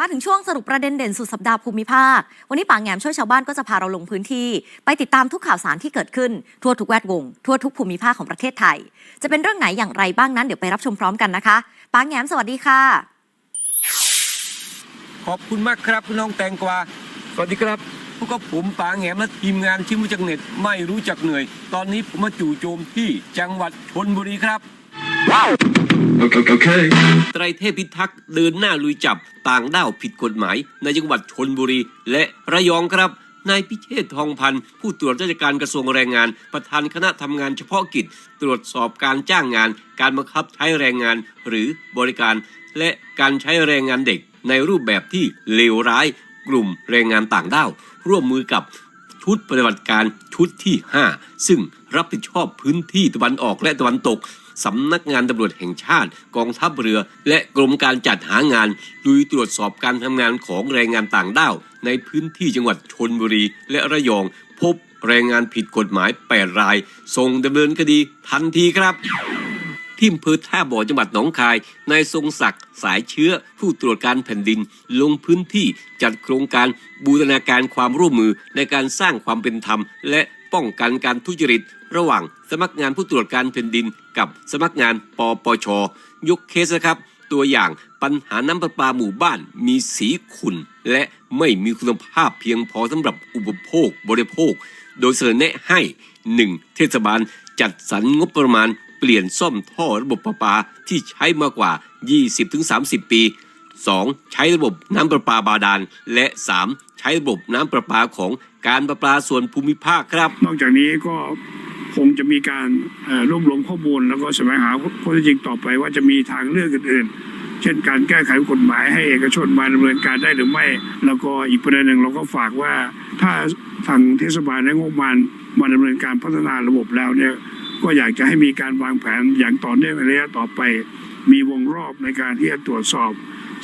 มาถึงช่วงสรุปประเด็นเด่นสุดสัปดาห์ภูมิภาค วันนี้ป่าแงมช่วยชาวบ้านก็จะพาเราลงพื้นที่ ไปติดตามทุกข่าวสารที่เกิดขึ้น ทั่วทุกแวดวง ทั่วทุกภูมิภาคของประเทศไทย จะเป็นเรื่องไหนอย่างไรบ้างนั้นเดี๋ยวไปรับชมพร้อมกันนะคะป่าแงมสวัสดีค่ะ ขอบคุณมากครับคุณน้องแตงกวา สวัสดีครับพวกกับผมป๋าแหงมและทีมงานที่รู้จักเน็ตไม่รู้จักเหนื่อย ตอนนี้ผมมาจู่โจมที่จังหวัดชนบุรีครับ Okay, ไตรเทพพิทักษ์เดินหน้าลุยจับต่างด้าวผิดกฎหมาย ในจังหวัดชนบุรี และระยองครับนายพิเชษทองพันธ์ผู้ตรวจราชการกระทรวงแรงงาน ประธานคณะทำงานเฉพาะกิจ ตรวจสอบการจ้างงาน การบังคับใช้แรงงานหรือบริการ และการใช้แรงงานเด็กในรูปแบบที่เลวร้าย กลุ่มแรงงานต่างด้าว ร่วมมือกับ ชุดปฏิบัติการชุดที่ 5 ซึ่งรับผิดชอบพื้นที่ตะวันออกและตะวันตกสำนักงานตำรวจแห่งชาติ กองทัพเรือ และกรมการจัดหางานลุยตรวจสอบการทำงานของแรงงานต่างด้าว ในพื้นที่จังหวัดชนบุรี และระยอง พบแรงงานผิดกฎหมาย 8 ราย ส่งดำเนินคดีทันทีครับ ที่อำเภอท่าบ่อจังหวัดหนองคายนายทรงศักดิ์สายเชื้อ ผู้ตรวจการแผ่นดิน ลงพื้นที่จัดโครงการบูรณาการความร่วมมือในการสร้างความเป็นธรรม และป้องกันการทุจริต ระหว่างสำนักงานผู้ตรวจการแผ่นดิน กับสำนักงานปปช ยกเคสนะครับ ตัวอย่างปัญหาน้ำประปาหมู่บ้านมีสีขุ่นและไม่มีคุณภาพเพียงพอสำหรับอุปโภคบริโภค โดยเสนอแนะให้ 1. เทศบาลจัดสรรงบประมาณ เปลี่ยนซ่อมท่อระบบประปาที่ใช้มากว่า 20-30 ปี 2. ใช้ระบบน้ำประปาบาดาล และ 3. ใช้ระบบน้ำประปาของการประปาส่วนภูมิภาคครับ นอกจากนี้ก็คงจะมีการเอ่อรวบรวมข้อมูลแล้วก็แสวงหาข้อเท็จจริงต่อไปว่าจะมีทางเลือกอื่นๆ เช่นการแก้ไขกฎหมายให้เอกชนมาดำเนินการได้หรือไม่ แล้วก็อีกประเด็นหนึ่งเราก็ฝากว่า ถ้าทางเทศบาลและงบประมาณมาดำเนินการพัฒนาระบบแล้วเนี่ย ก็อยากจะให้มีการวางแผนอย่างต่อเนื่องในระยะต่อไป มีวงรอบในการที่จะตรวจสอบ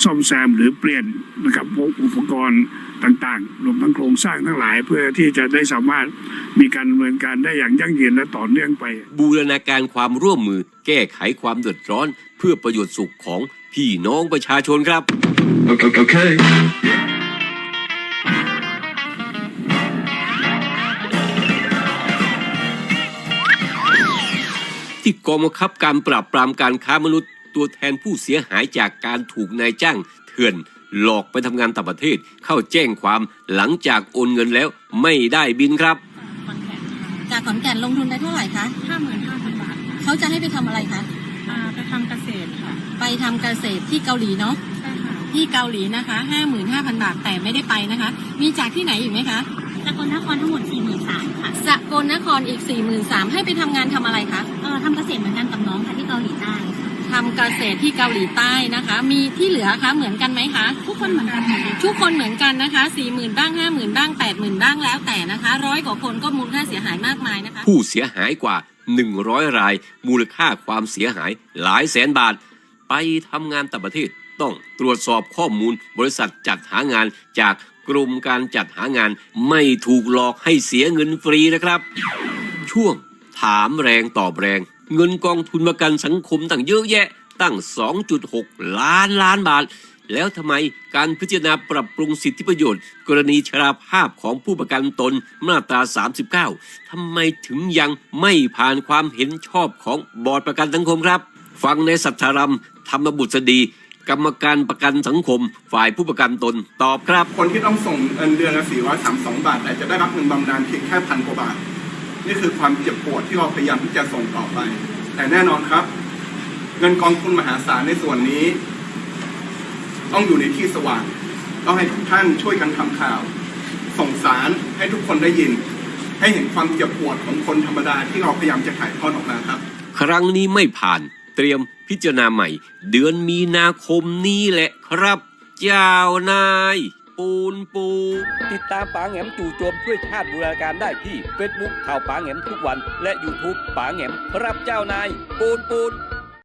ซ่อมแซมหรือเปลี่ยนนะครับพวกอุปกรณ์ต่างๆรวมทั้งโครงสร้างทั้งหลาย เพื่อที่จะได้สามารถมีการดำเนินการได้อย่างยั่งยืนและต่อเนื่องไป บูรณาการความร่วมมือ แก้ไขความเดือดร้อน เพื่อประโยชน์สุขของพี่น้องประชาชนครับ Okay, ที่กองบังคับการปราบปรามการค้ามนุษย์ ตัวแทนผู้เสียหายจากการถูกนายจ้างเถื่อน หลอกไปทำงานต่างประเทศ เข้าแจ้งความหลังจากโอนเงินแล้วไม่ได้บินครับ ขอนแก่นจากขอนแก่นลงทุนได้เท่าไหร่คะห้าหมื่นห้าพันบาทค่ะเขาจะให้ไปทำอะไรคะอ่าไปทำเกษตรค่ะไปทำเกษตรที่เกาหลีเนาะใช่ค่ะที่เกาหลีนะคะ 55,000 บาทแต่ไม่ได้ไปนะคะ มีจากที่ไหนอีกไหมคะ สกลนครทั้งหมดสี่หมื่นสามค่ะสกลนครอีก 43,000 ให้ไปทำงานทำอะไรคะเออทำเกษตรเหมือนกันกับน้องค่ะที่เกาหลีใต้ค่ะทำเกษตรที่เกาหลีใต้นะคะ มีที่เหลือคะเหมือนกันไหมคะ ทุกคนเหมือนกันหมดเลยทุกคนเหมือนกันนะคะ 40,000 บ้าง 50,000 บ้าง 80,000 บ้างแล้วแต่นะคะร้อยกว่าคนก็มูลค่าเสียหายมากมายนะคะ ผู้เสียหายกว่า 100 ราย มูลค่าความเสียหายหลายแสนบาท ไปทำงานต่างประเทศต้องตรวจสอบข้อมูลบริษัทจัดหางานจาก กรมการจัดหางานไม่ถูกหลอกให้เสียเงินฟรีนะครับ ช่วงถามแรงตอบแรง เงินกองทุนประกันสังคมตั้งเยอะแยะตั้ง 2.6 ล้านล้านบาท แล้วทำไมการพิจารณาปรับปรุงสิทธิประโยชน์ กรณีชราภาพของผู้ประกันตนมาตรา 39 ทำไมถึงยังไม่ผ่านความเห็นชอบของบอร์ดประกันสังคมครับ ฟังในสัทธารัมธรรมบุตรดี กรรมการประกันสังคม ฝ่ายผู้ประกันตนตอบครับ คนที่ต้องส่งเงินเดือนละ432 บาท แต่จะได้รับเงินบำนาญเพียงแค่พันกว่าบาท นี่คือความเจ็บปวดที่เราพยายามที่จะส่งต่อไป แต่แน่นอนครับ เงินกองทุนมหาศาลในส่วนนี้ ต้องอยู่ในที่สว่างต้องให้ทุกท่านช่วยกันทำข่าว ส่งสารให้ทุกคนได้ยิน ให้เห็นความเจ็บปวดของคนธรรมดาที่เราพยายามจะถ่ายทอดออกมาครับ ครั้งนี้ไม่ผ่าน เตรียมพิจารณาใหม่ เดือนมีนาคมนี้แหละครับ เจ้านาย ปูนปู ติดตามป๋าแหงมจู่โจมช่วยชาติบูรณาการได้ที่เฟซบุ๊กข่าวป๋าแหงมทุกวัน และ YouTube ป๋าแหงมครับเจ้านาย ปูนปูน